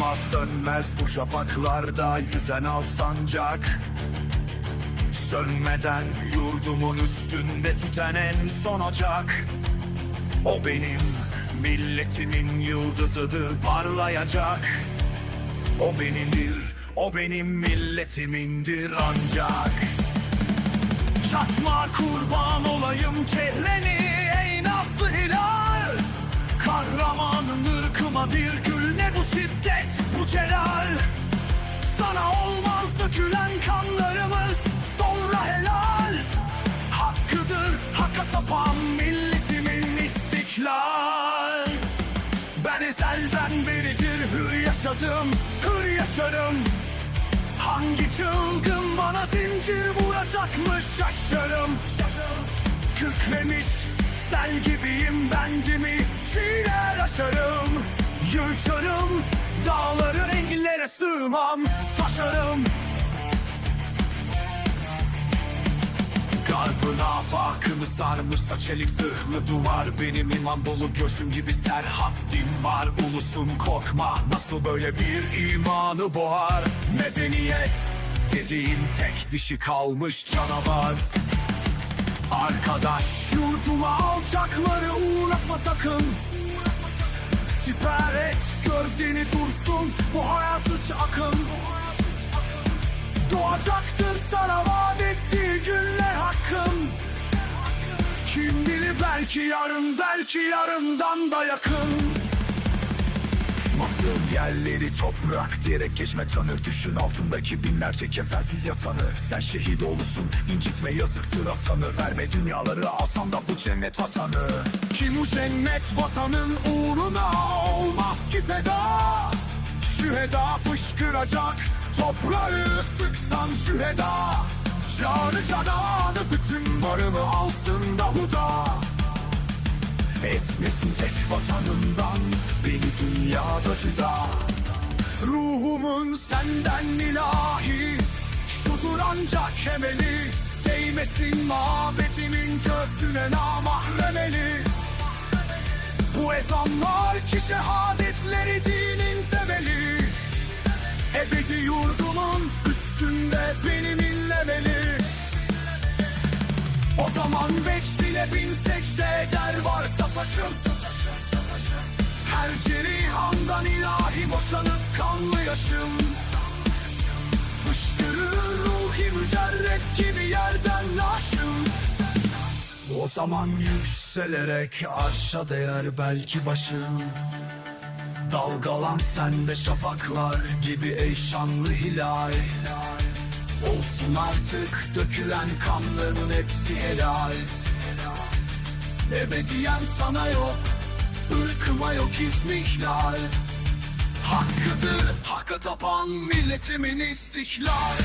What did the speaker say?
Korkma sönmez bu şafaklarda yüzen al sancak Sönmeden yurdumun üstünde tüten en son ocak. O benim milletimin yıldızıdır parlayacak. O benimdir, o benim milletimindir ancak. Çatma kurban olayım çehreni ey nazlı hilal. Kahramanın ırkıma bir gül ne bu şiddet celal. Sana olmaz dökülen kanlarımız sonra helal. Hakkıdır hakka tapan milletimin istiklal. Ben ezelden beridir hür yaşadım, hür yaşarım. Hangi çılgın bana zincir vuracakmış şaşarım. Kükremiş sel gibiyim bendimi çiğner aşarım. Yırtarım dağları renklere sığmam taşarım. Garbın afakımı sarmışsa çelik zırhlı duvar. Benim imam bolu göğsüm gibi serhaddim var. Ulusun korkma nasıl böyle bir imanı boğar? Medeniyet dediğin tek dişi kalmış canavar. Arkadaş yurduma alçakları uğratma sakın Siper et gövdeni dursun. Bu hayatsız akım Doğacaktır sana vaat ettiği günler hakkım. Kim bilir belki yarın belki yarından da yakın. Bastığım yerleri toprak diyerek geçme tanır. Düşün altındaki binlerce kefensiz yatanı. Sen şehit olursun incitme yazıktır atanı. Verme dünyaları alsan da bu cennet vatanı. Kim bu cennet vatanın ki feda. Şüheda fışkıracak. Toprağı sıksan şüheda Canı cananı bütün varını alsın Dahuda. Etmesin tek vatanından Beni dünyada cüda. Ruhumun senden ilahi Şudur ancak emeli Değmesin mabedimin göğsüne namahremeli Bu ezanlar ki şehadetleri dinin temeli. Ebedi yurdumun üstünde benim inlemeli o zaman vecd ile bin secde eder varsa taşım. Her cerihandan ilahi boşanıp kanlı yaşım. Fışkırır ruhi mücerret gibi yerden laşım O zaman yükselerek arşa değer belki başım Dalgalan sende şafaklar gibi ey şanlı hilal. Olsun artık dökülen kanların hepsi helal. Ebediyen sana yok ırkıma yok izmihlal. Hakkıdır hakka tapan milletimin istiklal